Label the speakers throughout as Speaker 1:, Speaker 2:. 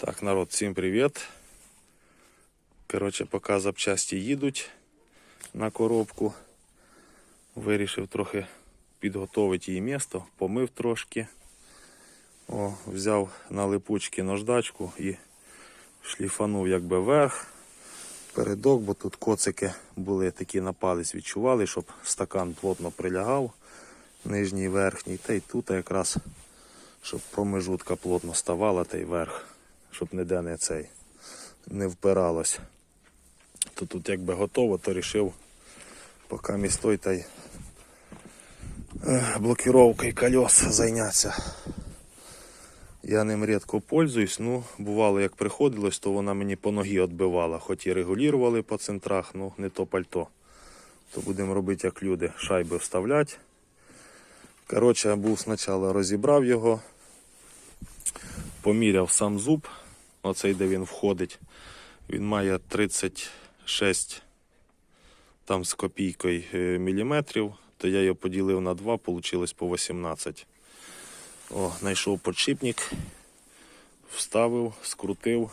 Speaker 1: Так, народ, всім привіт. Коротше, поки запчасті їдуть на коробку. Вирішив трохи підготувати її місто, помив трошки. О, взяв на липучки наждачку і шліфанув якби вверх, передок, бо тут коцики були такі на палець відчували, щоб стакан плотно прилягав, нижній верхній, та й тут якраз, щоб промежутка плотно ставала, та й верх, щоб ніде не цей не впиралось. То тут якби готово, то рішив поки містой та й е, блокировкою колес зайнятися. Я ним рідко пользуюсь, ну бувало як приходилось, то вона мені по ногі відбивала, хоч і регулювали по центрах, ну не то пальто. То будемо робити як люди, шайби вставляти. Коротше, був спочатку розібрав його, поміряв сам зуб, оцей де він входить. Він має 36 там з копійкою е, міліметрів, то я його поділив на 2, вийшло по 18. О, знайшов подшипник, вставив, скрутив.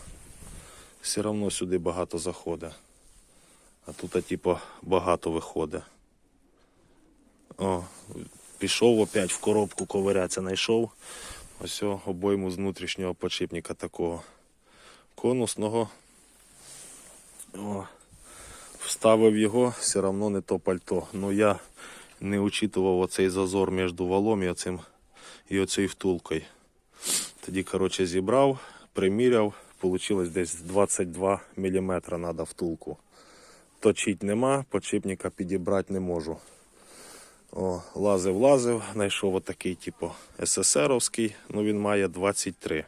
Speaker 1: Все одно сюди багато заходить. А тут, типу, багато виходить. О, пішов опять в коробку ковирятися, знайшов. Ось обойму з внутрішнього подшипника такого конусного. О, вставив його, все одно не то пальто. Ну я не учитував оцей зазор між валом і оцим і оцією втулкою. Тоді, коротше, зібрав, приміряв, вийшло десь 22 мм треба втулку. Точить нема, подшипника підібрати не можу. О, лазив, лазив, знайшов отакий, типу, СССРовський, ну він має 23.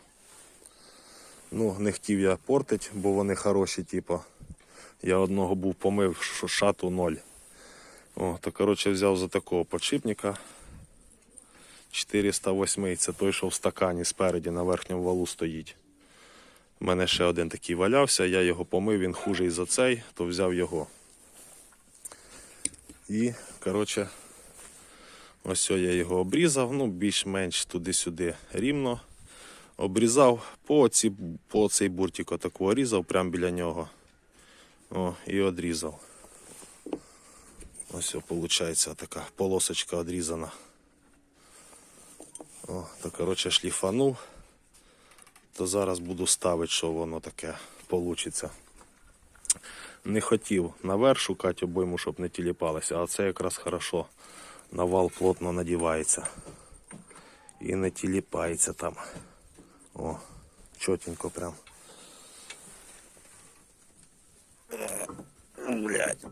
Speaker 1: Ну, не хотів я портить, бо вони хороші, типу. Я одного був помив, що шату 0. О, то коротше взяв за такого подшипника. 408 це той, що в стакані спереді на верхньому валу стоїть. У мене ще один такий валявся, я його помив, він хужий за цей, то взяв його. І, коротше, ось я його обрізав, ну, більш-менш туди-сюди рівно. Обрізав по, оці, по цей буртик отаку різав прямо біля нього. О, і одрізав. Ось, виходить, така полосочка одрізана. О, то коротше шліфанув. То зараз буду ставити, що воно таке вийде. Не хотів наверх шукати обойму, щоб не тіліпалося, а це якраз хорошо. На вал плотно надівається. І не тіліпається там. О, чотенько прям. Е, Блядь.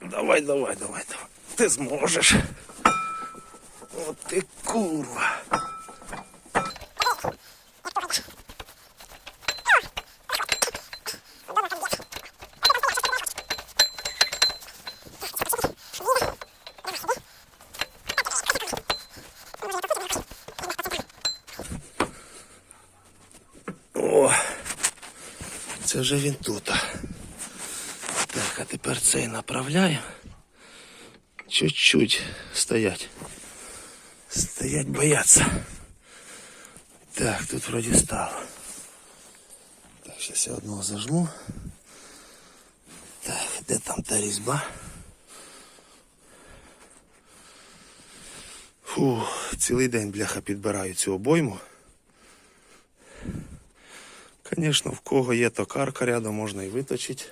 Speaker 1: Давай, давай, давай, давай. Ти зможеш. От ти курва. О, це вже він тут. Так, а тепер цей направляємо. Чуть-чуть стоять. Стоять бояться. Так, тут вроде стало. Так, сейчас я одного зажму. Так, де там та різьба? Фу, цілий день бляха підбираю цю обойму. Звісно, в кого є токарка рядом, можна і виточити.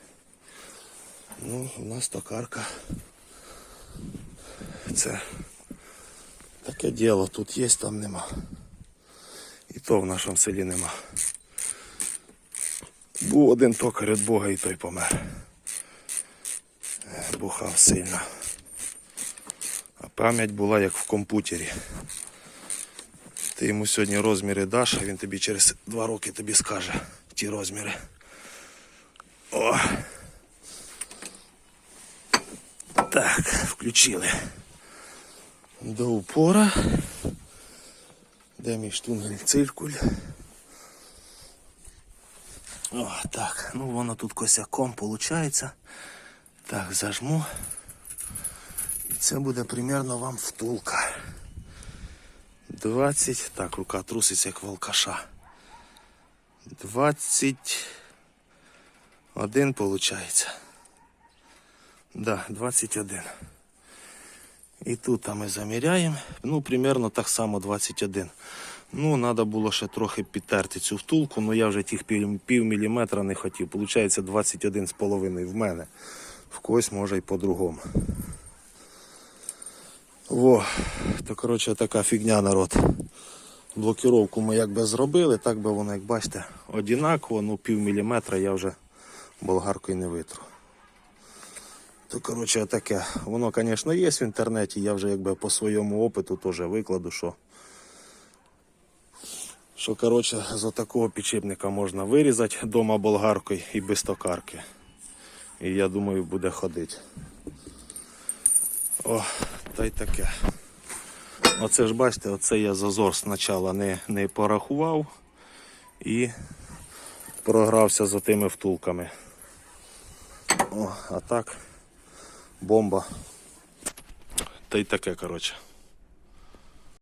Speaker 1: Ну, у нас токарка. Це таке діло, тут є, там нема. І то в нашому селі нема. Був один токар від Бога і той помер. Е, Бухав сильно. А пам'ять була як в комп'ютері. Ти йому сьогодні розміри даш, а він тобі через два роки тобі скаже ті розміри. О! Так, включили. До упора. Де мій штунгель циркуль? О, так, ну воно тут косяком виходить. Так, зажму. І це буде примерно вам втулка. 20. Так, рука труситься як волкаша. 21 виходить. Да, 21. І тут ми заміряємо. Ну, примерно так само 21. Ну, треба було ще трохи підтерти цю втулку, але я вже тих пів, пів міліметра не хотів. Получається 21,5 в мене. В когось може й по-другому. Во, то коротше така фігня народ. Блокіровку ми якби зробили, так би воно, як бачите, однаково, ну пів міліметра я вже болгаркою не витру. То коротше таке. Воно, звісно, є в інтернеті, я вже якби по своєму опиту теж викладу, що. Що коротше, з отакого підшипника можна вирізати дома болгаркою і без токарки. І я думаю, буде ходити. О, та й таке. Оце ж бачите, оце я зазор спочатку не, не порахував і програвся за тими втулками. О, а так, бомба. Та й таке, коротше.